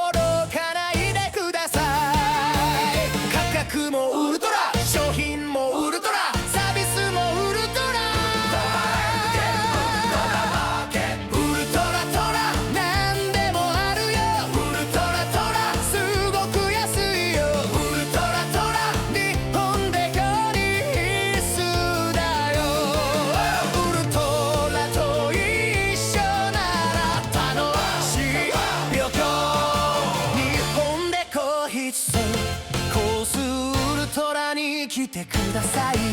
愚かなてください。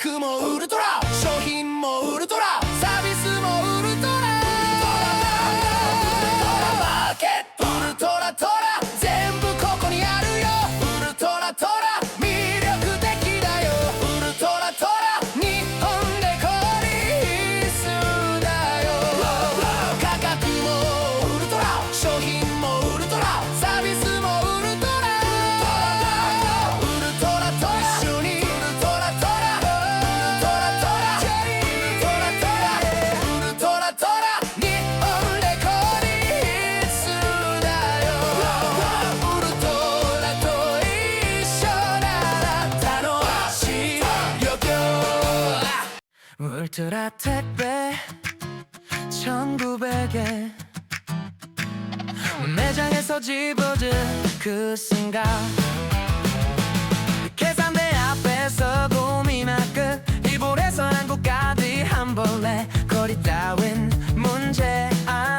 ウルトラ 때 1900엔 매장에서 집어든 그 순간 계산대 앞에서 고민할 끝 일본에서 한국까지 한 벌레 거리 따윈 문제 안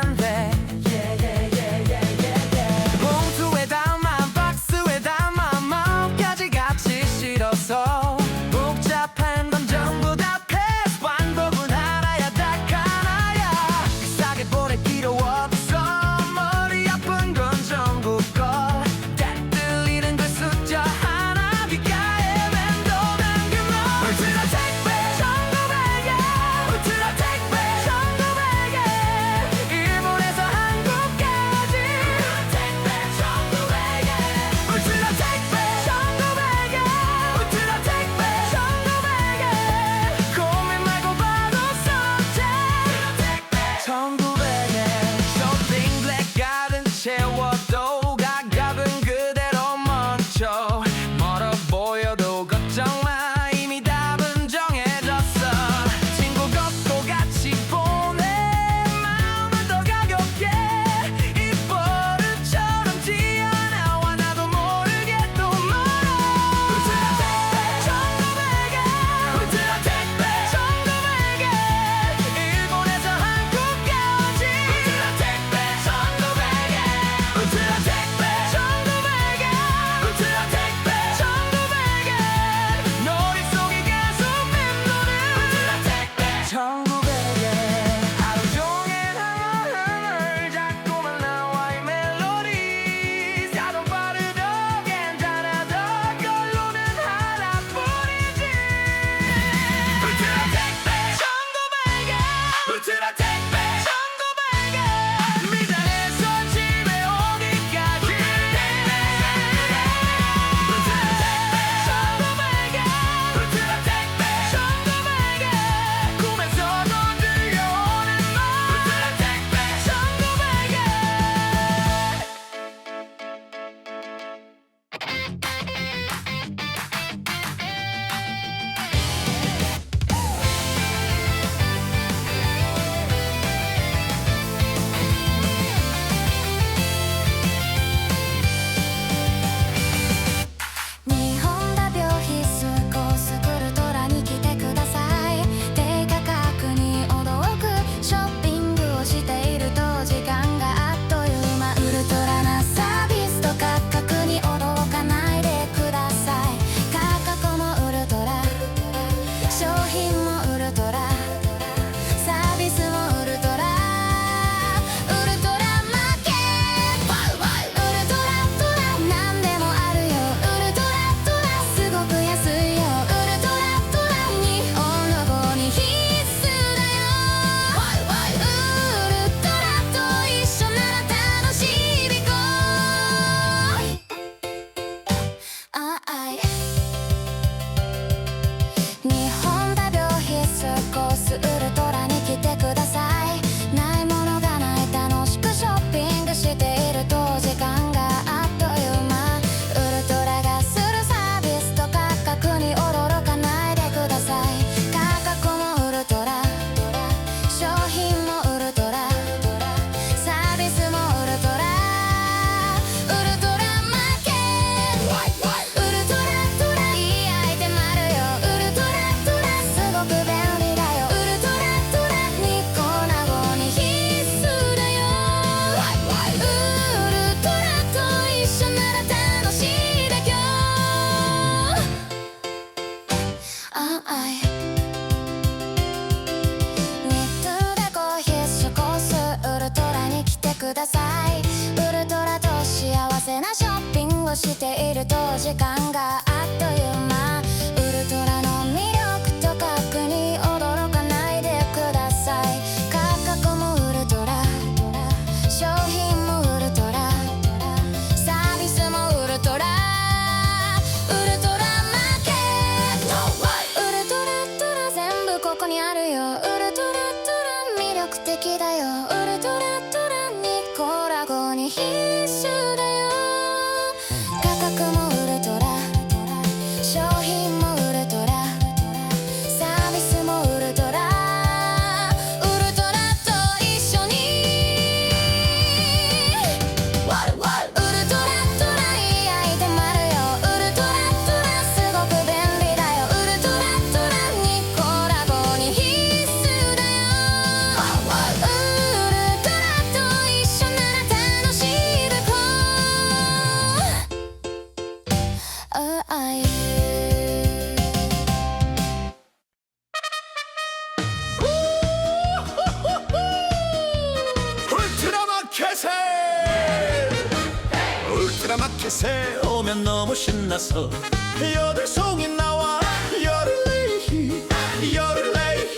마켓에 오면 너무 신나서 여덟 송이 나와. 열레이 열레이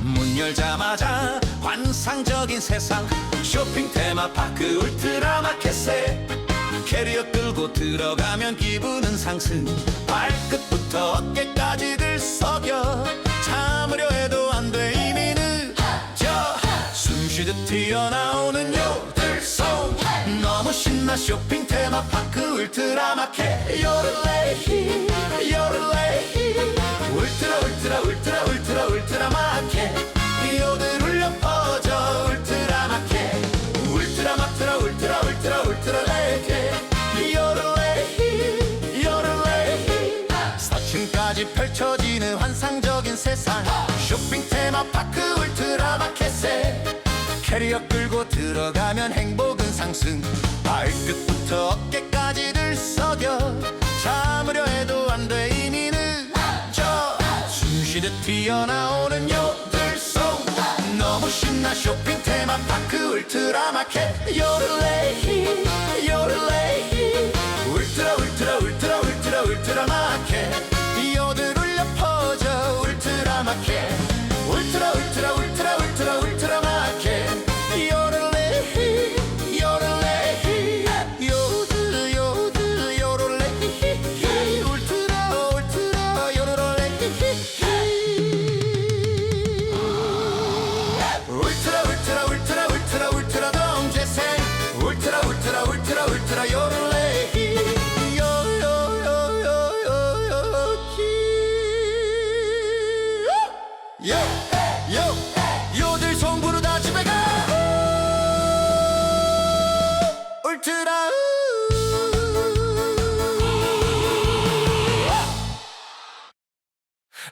문 열자마자 환상적인 세상. 쇼핑 테마파크 울트라마켓에 캐리어 끌고 들어가면 기분은 상승. 발끝부터 어깨까지 들썩여. 참으려 해도 안 돼 이미 늦어 숨쉬듯 요들송 신나 쇼핑 테마파크 울트라마켓 요르레이 요르레이 울트라 울트라 울트라 울트라 울트라마켓 요들 울려 퍼져 울트라마켓 울트라마트라 울트라 울트라 울트라레켓 요르레이 요르레이 4층까지 펼쳐지는 환상적인 세상. 쇼핑 테마파크 울트라마켓에 캐리어 끌고 들어가면 행복은 상승. 발끝부터 어깨까지 들썩여 참으려 해도 안 돼 이미 늦어 숨쉬듯 튀어나오는 요들송 너무 신나 쇼핑 테마파크 울트라마켓 요르레이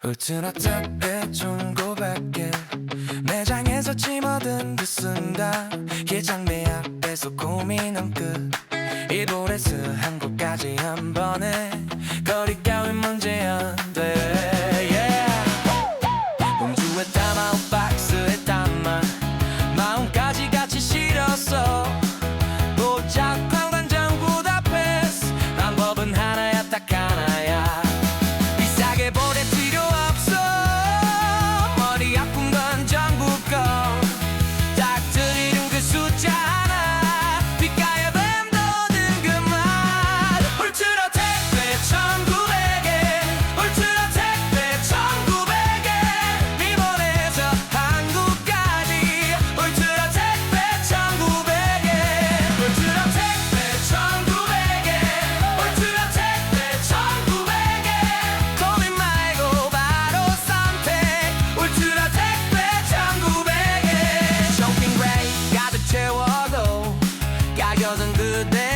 울트라 탑에 좋은 고백해 매장에서 찜어든 듯 쓴다 기장 내 앞에서 고민은 끝. 이보레스 한 곳까지 한 번에 거리 で